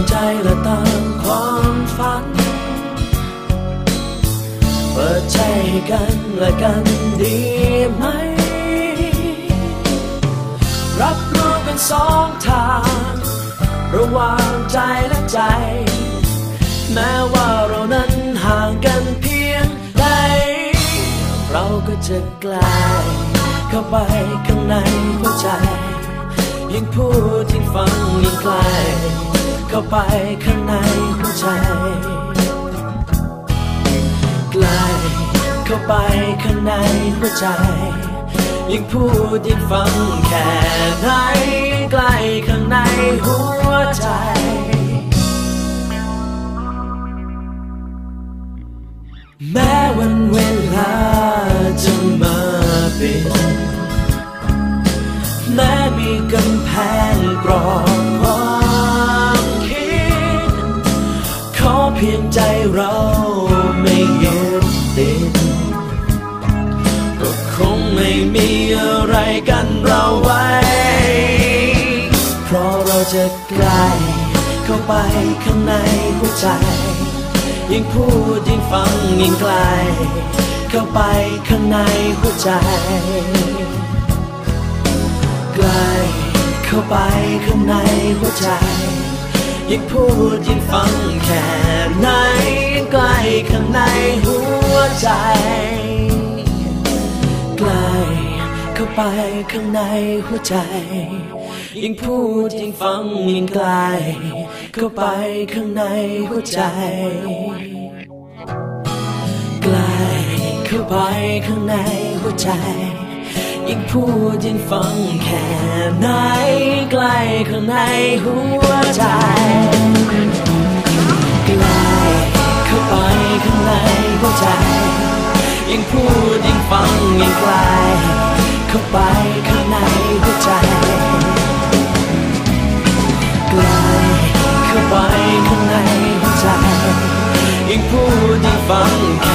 งใจและตางความฝัน เปิดใจให้กันและกันดีไหม รับรู้กันสองทาง ระหว่างใจและใจ แม้ว่าเรานั้นห่างกันเพียงใดเราก็จะกลายเข้าไปข้างในหัวใจ ยิ่งพูดยิ่งฟังยิ่งไกล เข้าไปข้างในหัวใจ ไกลเข้าไปข้างในหัวใจ ยิ่งพูดยิ่งฟังแค่ไหนใกล้ข้างในหัวใจแม้วันเวลาจะมาปิดแม้มีกำแพงกรอบ เราไม่ยึดติดก็คงไม่มีอะไรกันเราไว้ เพราะเราจะใกล้เข้าไปข้างในหัวใจ ยิ่งพูดยิ่งฟังยิ่งไกล เข้าไปข้างในหัวใจใกล้เข้าไปข้างในหัวใจ ยิ่งพูดยิ่งฟังแค่ไหนยิ่งใกล้ข้างในหัวใจ ใกล้เข้าไปข้างในหัวใจ ยิ่งพูดยิ่งฟังยิ่งไกลเข้าไปข้างในหัวใจใกล้เข้าไปข้างในหัวใจ ยิ่งพูดยิ่งฟังแค่ไหน ล้ข้างในหัวใจใกล้เข้าไปข้างในหัวใจ ยิ่งพูดยิ่งฟังยิ่งไกลเข้าไปข้างในหัวใจใกล้เข้าไปข้างในหัวใจ ยิ่งพูดยังฟัง